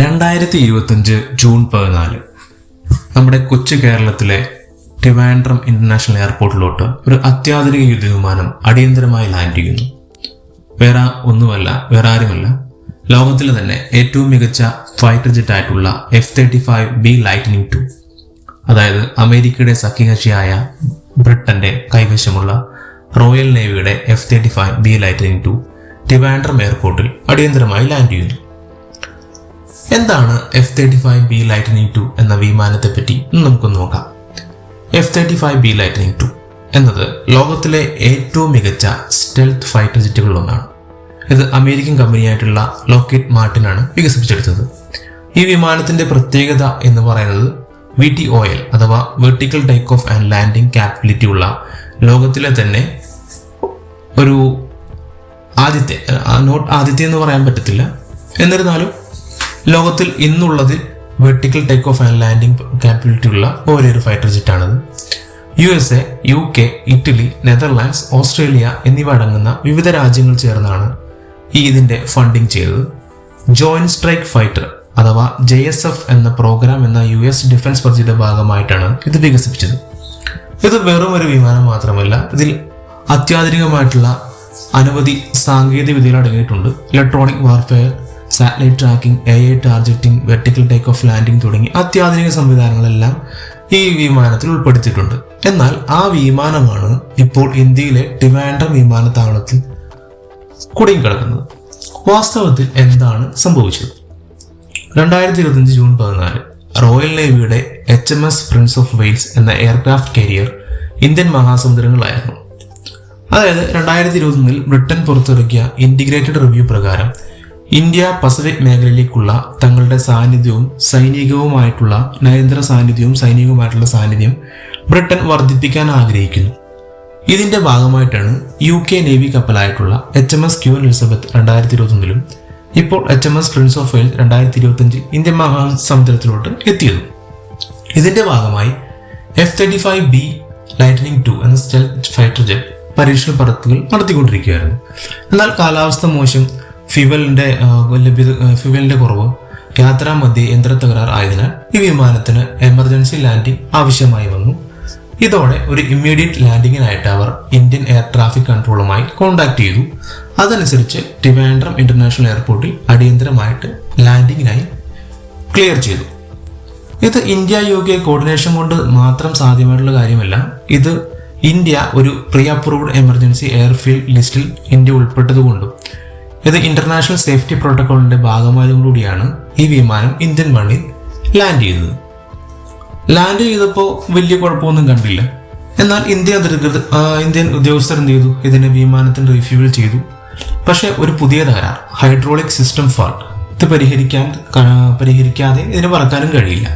രണ്ടായിരത്തി ഇരുപത്തഞ്ച് ജൂൺ പതിനാല്. നമ്മുടെ കൊച്ചു കേരളത്തിലെ ട്രിവാൻഡ്രം ഇന്റർനാഷണൽ എയർപോർട്ടിലോട്ട് ഒരു അത്യാധുനിക യുദ്ധവിമാനം അടിയന്തരമായി ലാൻഡ് ചെയ്യുന്നു വേറെ ഒന്നുമല്ല വേറെ ആരുമല്ല. ലോകത്തിലെ തന്നെ ഏറ്റവും മികച്ച ഫൈറ്റർ ജെറ്റ് ആയിട്ടുള്ള F thirty five B lightning two. അതായത് അമേരിക്കയുടെ സഖ്യകക്ഷിയായ ബ്രിട്ടന്റെ കൈവശമുള്ള royal നേവിയുടെ F thirty five B lightning two Trivandrum എയർപോർട്ടിൽ അടിയന്തരമായി ലാൻഡ് ചെയ്യുന്നു എന്താണ് F thirty five B lightning two എന്ന വിമാനത്തെ പറ്റി നമുക്ക് നോക്കാം. F thirty five B lightning two എന്നത് ലോകത്തിലെ ഏറ്റവും മികച്ച സ്റ്റെൽത്ത് ഫൈറ്റർ ജെറ്റുകളിൽ ഒന്നാണ്. ഇത് അമേരിക്കൻ കമ്പനിയായിട്ടുള്ള ലോക്കറ്റ് മാർട്ടിനാണ് വികസിപ്പിച്ചെടുത്തത്. ഈ വിമാനത്തിന്റെ പ്രത്യേകത എന്ന് പറയുന്നത് വി ടി ഒ എൽ അഥവാ vertical take off and landing capability ഉള്ള ലോകത്തിലെ തന്നെ ഒരു ആദ്യത്തെ നോട്ട് ആദ്യത്തെ എന്ന് പറയാൻ പറ്റത്തില്ല. എന്നിരുന്നാലും ലോകത്തിൽ ഇന്നുള്ളതിൽ vertical take off and landing capability ഉള്ള ഒരേ ഒരു fighter ജെറ്റാണിത് U S A U K Italy Netherlands Australia എന്നിവ അടങ്ങുന്ന വിവിധ രാജ്യങ്ങൾ ചേർന്നാണ് ഈ ഇതിന്റെ ഫണ്ടിങ് ചെയ്തത്. ജോയിന്റ് സ്ട്രൈക്ക് ഫൈറ്റർ അഥവാ ജെ എസ് എഫ് എന്ന പ്രോഗ്രാം എന്ന യു എസ് ഡിഫൻസ് പദ്ധതിയുടെ ഭാഗമായിട്ടാണ് ഇത് വികസിപ്പിച്ചത്. ഇത് വെറും ഒരു വിമാനം മാത്രമല്ല ഇതിൽ അത്യാധുനികമായിട്ടുള്ള അനവധി സാങ്കേതിക വിദ്യകൾ അടങ്ങിയിട്ടുണ്ട്. Electronic warfare satellite tracking A I targeting vertical take off landing തുടങ്ങി അത്യാധുനിക സംവിധാനങ്ങളെല്ലാം ഈ വിമാനത്തിൽ ഉൾപ്പെടുത്തിയിട്ടുണ്ട്. എന്നാൽ ആ വിമാനമാണ് ഇപ്പോൾ ഇന്ത്യയിലെ ട്രിവാൻഡ്രം വിമാനത്താവളത്തിൽ കുടുങ്ങിക്കിടക്കുന്നത്. വാസ്തവത്തിൽ എന്താണ് സംഭവിച്ചത്? രണ്ടായിരത്തി ഇരുപത്തിയഞ്ച് ജൂൺ പതിനാല് royal നേവിയുടെ H M S prince of Wales എന്ന എയർക്രാഫ്റ്റ് കരിയർ ഇന്ത്യൻ മഹാസമുദ്രങ്ങളിലായിരുന്നു. അതായത് രണ്ടായിരത്തി ഇരുപത്തൊന്നിൽ ബ്രിട്ടൻ പുറത്തിറക്കിയ ഇന്റിഗ്രേറ്റഡ് റിവ്യൂ പ്രകാരം ഇന്ത്യ പസഫിക് മേഖലയിലേക്കുള്ള തങ്ങളുടെ സാന്നിധ്യവും സൈനികവുമായിട്ടുള്ള നയതന്ത്ര സാന്നിധ്യവും സൈനികവുമായിട്ടുള്ള സാന്നിധ്യം ബ്രിട്ടൻ വർദ്ധിപ്പിക്കാൻ ആഗ്രഹിക്കുന്നു. ഇതിന്റെ ഭാഗമായിട്ടാണ് U K navy കപ്പലായിട്ടുള്ള H M S queen Elizabeth രണ്ടായിരത്തി ഇരുപത്തൊന്നിലും ഇപ്പോൾ H M S prince of Wales രണ്ടായിരത്തി ഇരുപത്തഞ്ചിൽ ഇന്ത്യൻ മഹാസമുദ്രത്തിലോട്ട് എത്തിയത്. ഇതിന്റെ ഭാഗമായി F thirty five B lightning two എന്ന സ്റ്റെൽ ഫൈറ്റർ ജെറ്റ് പരീക്ഷണ പറത്തുകൾ നടത്തിക്കൊണ്ടിരിക്കുകയായിരുന്നു. എന്നാൽ കാലാവസ്ഥ മോശം ഫ്യുവലിന്റെ ലഭ്യത ഫ്യുവലിന്റെ കുറവ് യാത്രാ മധ്യ യന്ത്ര തകരാർ ആയതിനാൽ ഈ വിമാനത്തിന് എമർജൻസി ലാൻഡിംഗ് ആവശ്യമായി വന്നു. ഇതോടെ ഒരു ഇമ്മീഡിയറ്റ് ലാൻഡിങ്ങിനായിട്ട് അവർ ഇന്ത്യൻ എയർ ട്രാഫിക് കൺട്രോളുമായി കോൺടാക്ട് ചെയ്തു. അതനുസരിച്ച് ട്രിവാൻഡ്രം ഇന്റർനാഷണൽ എയർപോർട്ടിൽ അടിയന്തരമായിട്ട് ലാൻഡിങ്ങിനായി ക്ലിയർ ചെയ്തു. ഇത് ഇന്ത്യ യു കെ കോർഡിനേഷൻ കൊണ്ട് മാത്രം സാധ്യമായിട്ടുള്ള കാര്യമല്ല. ഇത് ഇന്ത്യ ഒരു പ്രീ അപ്രൂവ്ഡ് എമർജൻസി എയർഫീൽഡ് ലിസ്റ്റിൽ ഇന്ത്യ ഉൾപ്പെട്ടതുകൊണ്ടും ഇത് ഇന്റർനാഷണൽ സേഫ്റ്റി പ്രോട്ടോക്കോളിന്റെ ഭാഗമായതുകൂടിയാണ് ഈ വിമാനം ഇന്ത്യൻ മണ്ണിൽ ലാൻഡ് ചെയ്തത്. ലാൻഡ് ചെയ്തപ്പോൾ വലിയ കുഴപ്പമൊന്നും കണ്ടില്ല. എന്നാൽ ഇന്ത്യ അധികൃതർ ഇന്ത്യൻ ഉദ്യോഗസ്ഥർ എന്ത് ചെയ്തു? ഇതിനെ വിമാനത്തിന് റീഫ്യൂവൽ ചെയ്തു. പക്ഷേ ഒരു പുതിയ തകരാർ ഹൈഡ്രോളിക് സിസ്റ്റം ഫാൾട്ട് ഇത് പരിഹരിക്കാൻ പരിഹരിക്കാതെ ഇതിനെ പറക്കാനും കഴിയില്ല.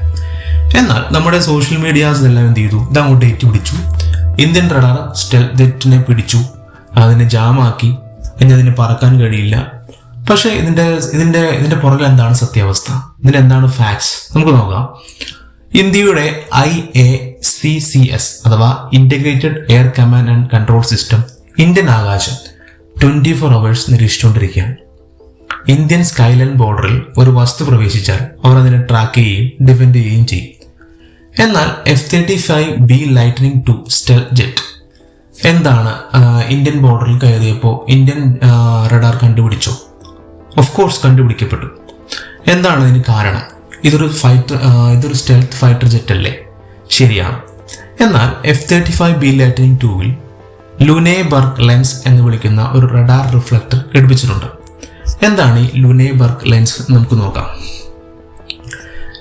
എന്നാൽ നമ്മുടെ സോഷ്യൽ മീഡിയാസ് എല്ലാം എന്ത് ചെയ്തു? ഇത് അങ്ങോട്ട് ഏറ്റുപിടിച്ചു ഇന്ത്യൻ റഡാർ സ്റ്റെൽ ദെറ്റിനെ പിടിച്ചു. അതിനെ ജാമാക്കി. ഇനി അതിന് പറക്കാൻ കഴിയില്ല. പക്ഷേ ഇതിന്റെ ഇതിന്റെ ഇതിന്റെ പുറകിൽ എന്താണ് സത്യാവസ്ഥ? ഇതിന് എന്താണ് ഫാക്ട്സ് നമുക്ക് നോക്കാം. ഇന്ത്യയുടെ I A C C S അഥവാ integrated air command and control system Indian ആകാശം ട്വന്റി ഫോർ അവേഴ്സ് നിരീക്ഷിച്ചുകൊണ്ടിരിക്കുകയാണ്. ഇന്ത്യൻ സ്കൈലൈൻ ബോർഡറിൽ ഒരു വസ്തു പ്രവേശിച്ചാൽ അവർ അതിനെ ട്രാക്ക് ചെയ്യുകയും ഡിഫെൻഡ് ചെയ്യുകയും ചെയ്യും. എന്നാൽ F thirty five B lightning two stealth jet എന്താണ് ഇന്ത്യൻ ബോർഡറിൽ കയറിയപ്പോൾ ഇന്ത്യൻ റഡാർ കണ്ടുപിടിച്ചു? ഓഫ് കോഴ്സ് കണ്ടുപിടിക്കപ്പെട്ടു. എന്താണ് ഇതിന് കാരണം? ഇതൊരു ഫൈറ്റർ ഇതൊരു സ്റ്റെൽത്ത് ഫൈറ്റർ ജെറ്റ് അല്ലേ? ശരിയാണ്. എന്നാൽ F thirty five B lightning ടൂവിൽ ലുനേബർഗ് ലെൻസ് എന്ന് വിളിക്കുന്ന ഒരു റഡാർ റിഫ്ലക്ടർ ഘടിപ്പിച്ചിട്ടുണ്ട്. എന്താണ് ഈ ലുനേബർഗ് ലെൻസ് നമുക്ക് നോക്കാം.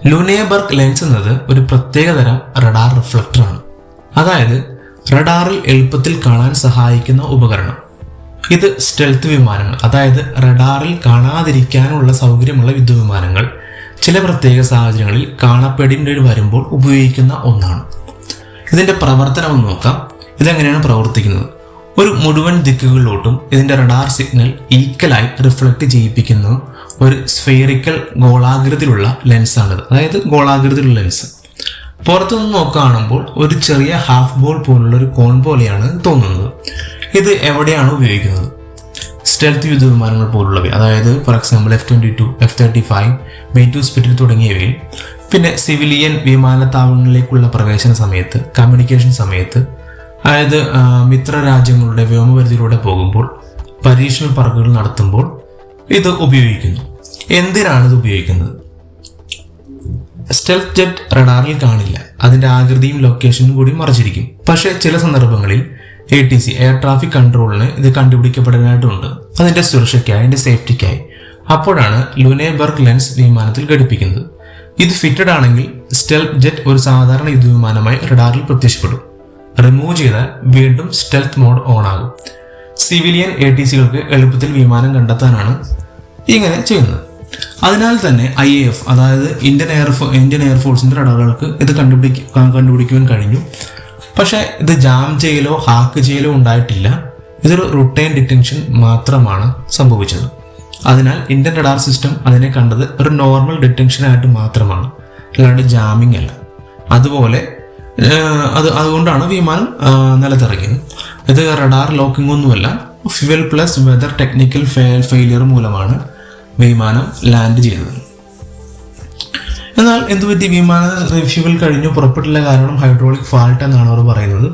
ലുനേബർഗ് ലെൻസ് എന്നത് ഒരു പ്രത്യേകതരം റഡാർ റിഫ്ലക്ടറാണ്. അതായത് റഡാറിൽ എളുപ്പത്തിൽ കാണാൻ സഹായിക്കുന്ന ഉപകരണം. ഇത് സ്റ്റെൽത്ത് വിമാനങ്ങൾ അതായത് റഡാറിൽ കാണാതിരിക്കാനുള്ള സൗകര്യമുള്ള യുദ്ധവിമാനങ്ങൾ ചില പ്രത്യേക സാഹചര്യങ്ങളിൽ കാണപ്പെടേണ്ടി വരുമ്പോൾ ഉപയോഗിക്കുന്ന ഒന്നാണ്. ഇതിന്റെ പ്രവർത്തനം ഒന്ന് നോക്കാം. ഇതെങ്ങനെയാണ് പ്രവർത്തിക്കുന്നത്? ഒരു മുഴുവൻ ദിക്കുകളിലോട്ടും ഇതിന്റെ റഡാർ സിഗ്നൽ ഈക്വലായി റിഫ്ലക്ട് ചെയ്യിപ്പിക്കുന്ന ഒരു സ്ഫെയറിക്കൽ ഗോളാകൃതിയിലുള്ള ലെൻസാണിത്. അതായത് ഗോളാകൃതിയിലുള്ള ലെൻസ്. പുറത്തുനിന്ന് നോക്കുകയാണെങ്കിൽ ഒരു ചെറിയ ഹാഫ് ബോൾ പോലുള്ള ഒരു കോൺ പോലെയാണ് തോന്നുന്നത്. ഇത് എവിടെയാണ് ഉപയോഗിക്കുന്നത്? സ്റ്റെൽത്ത് യുദ്ധ വിമാനങ്ങൾ പോലുള്ളവ അതായത് for example F twenty two F thirty five May ടു സ്പിറ്റിൽ തുടങ്ങിയവയിൽ. പിന്നെ സിവിലിയൻ വിമാനത്താവളങ്ങളിലേക്കുള്ള പ്രവേശന സമയത്ത് കമ്മ്യൂണിക്കേഷൻ സമയത്ത് അതായത് മിത്ര രാജ്യങ്ങളുടെ വ്യോമപരിധിയിലൂടെ പോകുമ്പോൾ പരീക്ഷണ പറക്കുകൾ നടത്തുമ്പോൾ ഇത് ഉപയോഗിക്കുന്നു. എന്തിനാണ് ഇത് ഉപയോഗിക്കുന്നത്? സ്റ്റെൽത്ത് ജെറ്റ് റഡാറിൽ കാണില്ല. അതിന്റെ ആകൃതിയും ലൊക്കേഷനും കൂടി മറച്ചിരിക്കും. പക്ഷേ ചില സന്ദർഭങ്ങളിൽ A T C air traffic കൺട്രോളിന് ഇത് കണ്ടുപിടിക്കപ്പെടാനായിട്ടുണ്ട്. അതിന്റെ സുരക്ഷയ്ക്കായി അതിന്റെ സേഫ്റ്റിക്കായി അപ്പോഴാണ് ലുനേബർഗ് ലെൻസ് വിമാനത്തിൽ ഘടിപ്പിക്കുന്നത്. ഇത് ഫിറ്റഡ് ആണെങ്കിൽ സ്റ്റെൽത്ത് ജെറ്റ് ഒരു സാധാരണ യുദ്ധവിമാനമായി റഡാറിൽ പ്രത്യക്ഷപ്പെടും. റിമൂവ് ചെയ്താൽ വീണ്ടും സ്റ്റെൽത്ത് മോഡ് ഓൺ ആകും. സിവിലിയൻ എ ടി സികൾക്ക് എളുപ്പത്തിൽ വിമാനം കണ്ടെത്താനാണ് ഇങ്ങനെ ചെയ്യുന്നത്. അതിനാൽ തന്നെ ഐ എ എഫ് അതായത് ഇന്ത്യൻ എയർഫോ ഇന്ത്യൻ എയർഫോഴ്സിന്റെ റഡാറുകൾക്ക് ഇത് കണ്ടുപിടിക്ക കണ്ടുപിടിക്കുവാൻ കഴിഞ്ഞു. പക്ഷേ ഇത് ജാം ചെയ്യലോ ഹാക്ക് ചെയ്യലോ ഉണ്ടായിട്ടില്ല. ഇതൊരു റുട്ടൈൻ ഡിറ്റൻഷൻ മാത്രമാണ് സംഭവിച്ചത്. അതിനാൽ ഇന്ത്യൻ റഡാർ സിസ്റ്റം അതിനെ കണ്ടത് ഒരു നോർമൽ ഡിറ്റൻഷനായിട്ട് മാത്രമാണ്. അല്ലാണ്ട് ജാമിംഗ് അല്ല. അതുപോലെ അത് അതുകൊണ്ടാണ് വിമാനം നിലത്തിറങ്ങിയത്. ഇത് റഡാർ ലോക്കിംഗ് ഒന്നുമല്ല fuel plus weather technical failure മൂലമാണ്. വിമാനം ലാൻഡ് ചെയ്തത്. എന്നാൽ എന്തുപറ്റി വിമാന റിഫ്യൂവൽ കഴിഞ്ഞു. പുറപ്പെട്ടില്ല കാരണം ഹൈഡ്രോളിക് ഫാൾട്ട് എന്നാണ് അവർ പറയുന്നത്.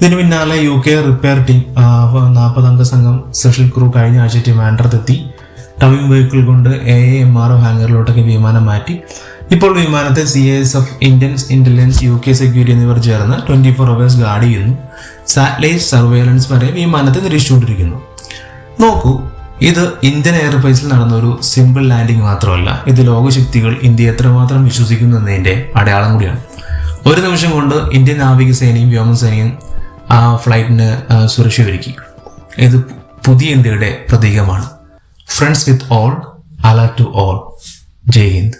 ഇതിന് പിന്നാലെ യു കെ റിപ്പയർ ടീം നാൽപ്പതംഗ സംഘം സ്പെഷ്യൽ ക്രൂ കഴിഞ്ഞ ആഴ്ച ട്രിവാൻഡ്രത്തെത്തി ടവിംഗ് വെഹിക്കിൾ കൊണ്ട് എ എം ആർ ഹാങ്ങറിലോട്ടൊക്കെ വിമാനം മാറ്റി. ഇപ്പോൾ വിമാനത്തെ C S F Indian intelligence U K security എന്നിവർ ചേർന്ന് ട്വന്റി ഫോർ അവേഴ്സ് ഗാർഡ് ചെയ്യുന്നു. സാറ്റലൈറ്റ് സർവേലൻസ് വരെ വിമാനത്തെ നിരീക്ഷിച്ചുകൊണ്ടിരിക്കുന്നു. നോക്കൂ ഇത് ഇന്ത്യൻ എയർവേസിൽ നടന്ന ഒരു സിമ്പിൾ ലാൻഡിംഗ് മാത്രമല്ല ഇത് ലോകശക്തികൾ ഇന്ത്യ എത്രമാത്രം വിശ്വസിക്കുന്നു എന്നതിന്റെ അടയാളം കൂടിയാണ്. ഒരു നിമിഷം കൊണ്ട് ഇന്ത്യൻ നാവികസേനയും വ്യോമസേനയും ആ ഫ്ലൈറ്റിന് സുരക്ഷ ഒരുക്കി. ഇത് പുതിയ ഇന്ത്യയുടെ പ്രതീകമാണ്. Friends with all alert to all Jai Hind.